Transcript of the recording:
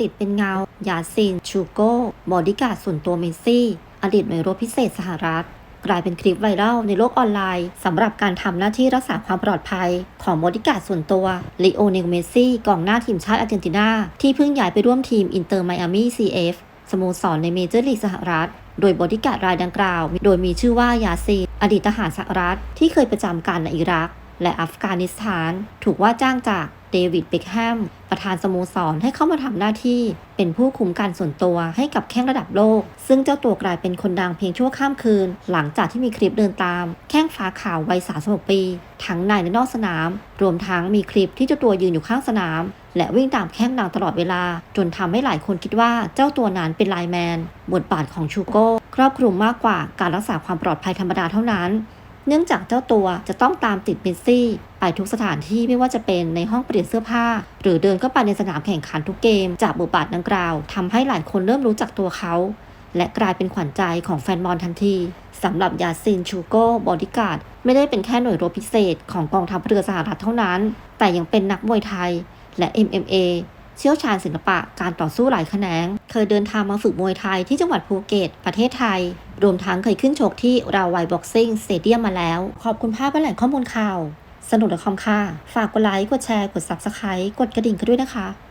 ติดเป็นเงา ยาซิน ชูโก้บอดี้การ์ดส่วนตัวเมซี่ อดีตหน่วยรบพิเศษสหรัฐ กลายเป็นคลิปไวรัลในโลกออนไลน์สำหรับการทำหน้าที่รักษาความปลอดภัย ของบอดี้การ์ดส่วนตัวลีโอเนลเมซี่กองหน้าทีมชาติอาร์เจนตินา ที่เพิ่งย้ายไปร่วมทีมอินเตอร์ไมอามี่ CF สโมสรในเมเจอร์ลีกสหรัฐ โดยบอดี้การ์ดรายดังกล่าว โดยมีชื่อว่ายาซีนอดีตทหารสหรัฐที่เคยประจำการในอิรัก และอัฟกานิสถาน ถูกว่าจ้างจากเดวิดเบคแฮมประธานสโมสรให้เข้ามาทำหน้าที่ เป็นผู้คุมการส่วนตัวให้กับแข้งระดับโลก ซึ่งเจ้าตัวกลายเป็นคนดังเพียงชั่วข้ามคืน หลังจากที่มีคลิปเดินตาม แข้งฟ้าขาววัย 36 ปี ทั้งในและนอกสนาม รวมทั้งมีคลิปที่เจ้าตัวยืนอยู่ข้างสนาม และวิ่งตามแข้งดังตลอดเวลา จนทำให้หลายคนคิดว่าเจ้าตัวนั้นเป็นไลแมน บทบาทของชูโก้ครอบคลุมมากกว่าการรักษาความปลอดภัยธรรมดาเท่านั้น เนื่องจากเจ้าตัวจะต้องตามติดเมสซี่ ไปทุกสถานที่ไม่ว่าจะเป็นในห้องเปลี่ยนเสื้อผ้า หรือเดินเข้าไปในสนามแข่งขันทุกเกม จากบทบาทดังกล่าวทำให้หลายคนเริ่มรู้จักตัวเขา และกลายเป็นขวัญใจของแฟนบอลทันทีสำหรับยาซินชูโก้บอดี้การ์ดไม่ได้เป็นแค่หน่วยรบพิเศษของกองทัพเรือสหรัฐเท่านั้น แต่ยังเป็นนักมวยไทยและ MMA เชี่ยวชาญศิลปะการต่อสู้หลายแขนง เคยเดินทางมาฝึกมวยไทยที่จังหวัดภูเก็ต ประเทศไทย รวมทั้งเคยขึ้นชกที่ราวไวบ็อกซิ่งสเตเดียมมาแล้ว ขอบคุณภาพและแหล่งข้อมูลข่าว สนุกและคอมค่ะ ฝากกดไลค์ กดแชร์ กด Subscribe กดกระดิ่งกันด้วยนะคะ